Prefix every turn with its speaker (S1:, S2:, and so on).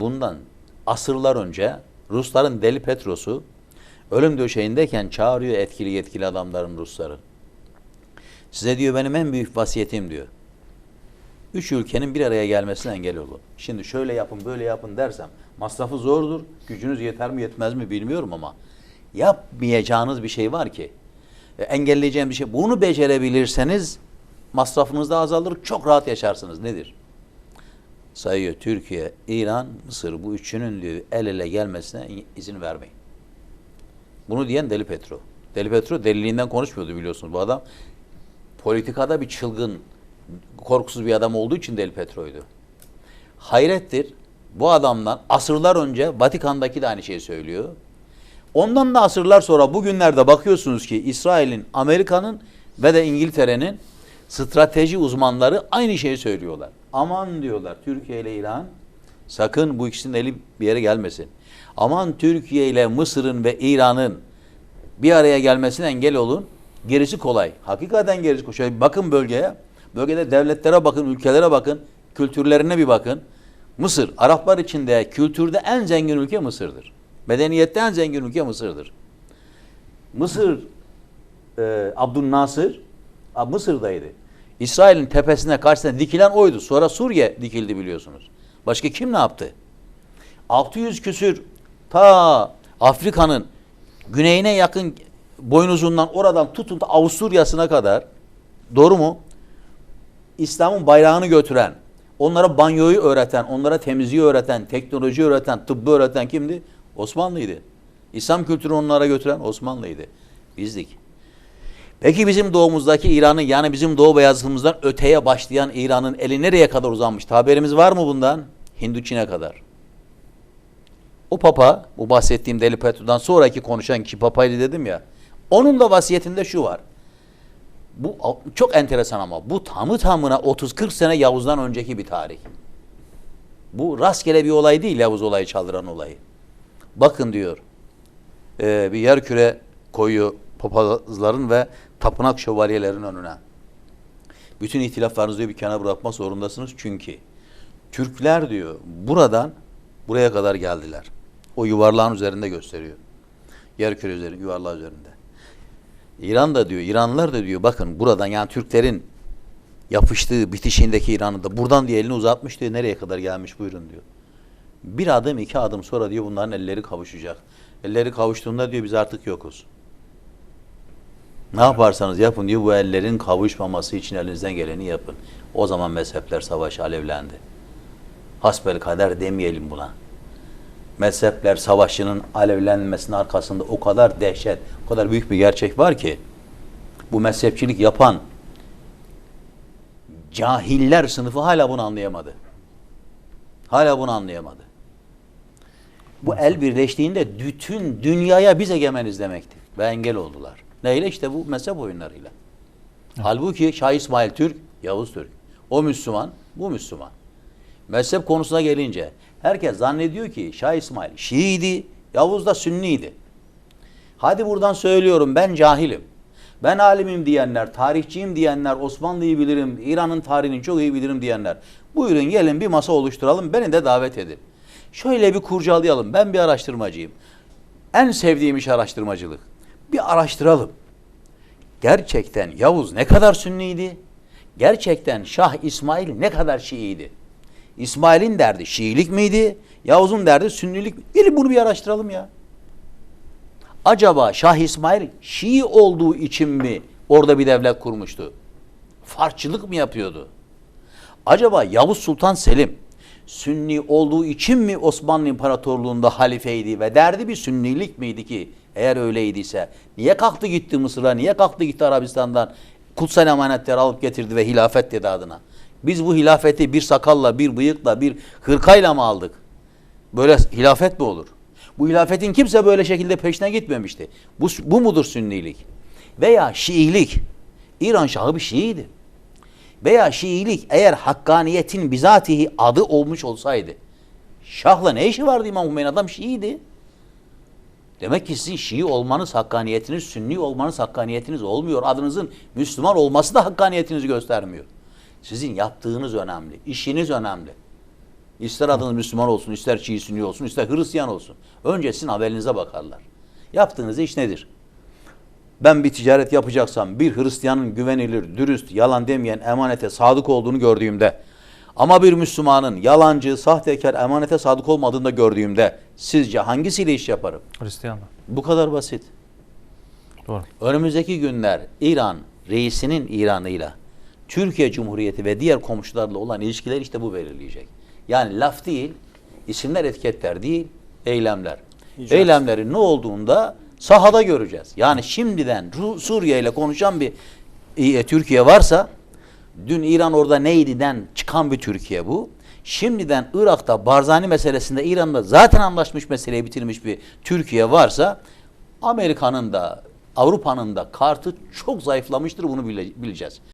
S1: bundan asırlar önce Rusların Deli Petros'u ölüm döşeğindeyken çağırıyor etkili yetkili adamların Rusları. Size diyor benim en büyük vasiyetim diyor. Üç ülkenin bir araya gelmesine engel olun. Şimdi şöyle yapın böyle yapın dersem masrafı zordur. Gücünüz yeter mi yetmez mi bilmiyorum ama yapmayacağınız bir şey var ki e, engelleyeceğim bir şey. Bunu becerebilirseniz masrafınız da azalır. Çok rahat yaşarsınız. Nedir? Sayıyor Türkiye, İran, Mısır bu üçünün diyor el ele gelmesine izin vermeyin. Bunu diyen Deli Petro. Deli Petro deliliğinden konuşmuyordu biliyorsunuz bu adam. Politikada bir çılgın, korkusuz bir adam olduğu için Deli Petro'ydu. Hayrettir bu adamdan asırlar önce Vatikan'daki de aynı şeyi söylüyor. Ondan da asırlar sonra bugünlerde bakıyorsunuz ki İsrail'in, Amerika'nın ve de İngiltere'nin strateji uzmanları aynı şeyi söylüyorlar. Aman diyorlar Türkiye ile İran sakın bu ikisinin eli bir yere gelmesin. Aman Türkiye ile Mısır'ın ve İran'ın bir araya gelmesine engel olun. Gerisi kolay. Hakikaten gerisi kolay. Bakın bölgeye. Bölgede devletlere bakın, ülkelere bakın, kültürlerine bir bakın. Mısır, Araplar içinde kültürde en zengin ülke Mısır'dır. Medeniyette en zengin ülke Mısır'dır. Mısır, e, Abdülnasır, Mısır'daydı. İsrail'in tepesine karşısına dikilen oydu. Sonra Suriye dikildi biliyorsunuz. Başka kim ne yaptı? 600 küsür ta Afrika'nın güneyine yakın boynuzundan oradan tutun da Avusturya'sına kadar doğru mu? İslam'ın bayrağını götüren, onlara banyoyu öğreten, onlara temizliği öğreten, teknoloji öğreten, tıbbı öğreten kimdi? Osmanlı'ydı. İslam kültürünü onlara götüren Osmanlı'ydı. Bizdik. Peki bizim doğumuzdaki İran'ın yani bizim doğu beyazlığımızdan öteye başlayan İran'ın eli nereye kadar uzanmış? Haberimiz var mı bundan? Hindu Çin'e kadar. O papa, bu bahsettiğim Deli Petro'dan sonraki konuşan ki papaydı dedim ya. Onun da vasiyetinde şu var. Bu çok enteresan ama bu tamı tamına 30-40 sene Yavuz'dan önceki bir tarih. Bu rastgele bir olay değil Yavuz olayı çaldıran olayı. Bakın diyor e, bir yer küre koyuyor papazların ve tapınak şövalyelerin önüne. Bütün ihtilaflarınızı bir kenara bırakma zorundasınız çünkü Türkler diyor buradan buraya kadar geldiler. O yuvarlağın üzerinde gösteriyor. Yer küre üzerinde, yuvarlağı üzerinde. İran da diyor, İranlılar da diyor bakın buradan yani Türklerin yapıştığı bitişiğindeki İran'ı da buradan diye elini uzatmış diyor nereye kadar gelmiş buyurun diyor. Bir adım iki adım sonra diyor bunların elleri kavuşacak. Elleri kavuştuğunda diyor biz artık yokuz. Ne yaparsanız yapın diyor bu ellerin kavuşmaması için elinizden geleni yapın. O zaman mezhepler savaşı alevlendi. Hasbel kader demeyelim buna. Mezhepler savaşının alevlenmesinin arkasında o kadar dehşet, o kadar büyük bir gerçek var ki bu mezhepçilik yapan cahiller sınıfı hala bunu anlayamadı. Hala bunu anlayamadı. Bu el birleştiğinde bütün dünyaya biz egemeniz demektir. Ve engel oldular. Neyle? işte bu mezhep oyunlarıyla. Evet. Halbuki Şah İsmail Türk, Yavuz Türk. O Müslüman, bu Müslüman. Mezhep konusuna gelince herkes zannediyor ki Şah İsmail Şii'ydi, Yavuz da Sünniydi. Hadi buradan söylüyorum ben cahilim. Ben alimim diyenler, tarihçiyim diyenler, Osmanlı'yı bilirim, İran'ın tarihini çok iyi bilirim diyenler. Buyurun gelin bir masa oluşturalım, beni de davet edin. Şöyle bir kurcalayalım. Ben bir araştırmacıyım. En sevdiğim iş araştırmacılık. Bir araştıralım. Gerçekten Yavuz ne kadar sünniydi? Gerçekten Şah İsmail ne kadar Şiiydi? İsmail'in derdi Şiilik miydi? Yavuz'un derdi Sünnilik mi? Gelin bunu bir araştıralım ya. Acaba Şah İsmail Şii olduğu için mi orada bir devlet kurmuştu? Farçılık mı yapıyordu? Acaba Yavuz Sultan Selim Sünni olduğu için mi Osmanlı İmparatorluğu'nda halifeydi ve derdi bir sünnilik miydi ki eğer öyleydiyse niye kalktı gitti Mısır'a niye kalktı gitti Arabistan'dan kutsal emanetleri alıp getirdi ve hilafet dedi adına. Biz bu hilafeti bir sakalla, bir bıyıkla, bir hırkayla mı aldık? Böyle hilafet mi olur? Bu hilafetin kimse böyle şekilde peşine gitmemişti. Bu, bu mudur sünnilik? Veya Şiilik. İran Şahı bir Şiiydi. Veya Şiilik eğer hakkaniyetin bizatihi adı olmuş olsaydı Şah'la ne işi vardı İmam Hümeyni? Adam Şiiydi. Demek ki sizin Şii olmanız hakkaniyetiniz, Sünni olmanız hakkaniyetiniz olmuyor. Adınızın Müslüman olması da hakkaniyetinizi göstermiyor. Sizin yaptığınız önemli, işiniz önemli. İster adınız Müslüman olsun, ister Şii Sünni olsun, ister Hristiyan olsun. Önce sizin haberinize bakarlar. Yaptığınız iş nedir? Ben bir ticaret yapacaksam bir Hristiyanın güvenilir, dürüst, yalan demeyen emanete sadık olduğunu gördüğümde ama bir Müslümanın yalancı, sahtekar, emanete sadık olmadığını da gördüğümde sizce hangisiyle iş yaparım?
S2: Hristiyanlar.
S1: Bu kadar basit.
S2: Doğru.
S1: Önümüzdeki günler İran reisinin İran'ıyla Türkiye Cumhuriyeti ve diğer komşularla olan ilişkiler işte bu belirleyecek. Yani laf değil, isimler etiketler değil, eylemler.
S3: İcraat.
S1: Eylemlerin ne olduğunda sahada göreceğiz. Yani şimdiden Suriye ile konuşan bir e, Türkiye varsa dün İran orada neydiden çıkan bir Türkiye bu. Şimdiden Irak'ta Barzani meselesinde İran'da zaten anlaşmış meseleyi bitirmiş bir Türkiye varsa Amerika'nın da Avrupa'nın da kartı çok zayıflamıştır bunu bile- bileceğiz.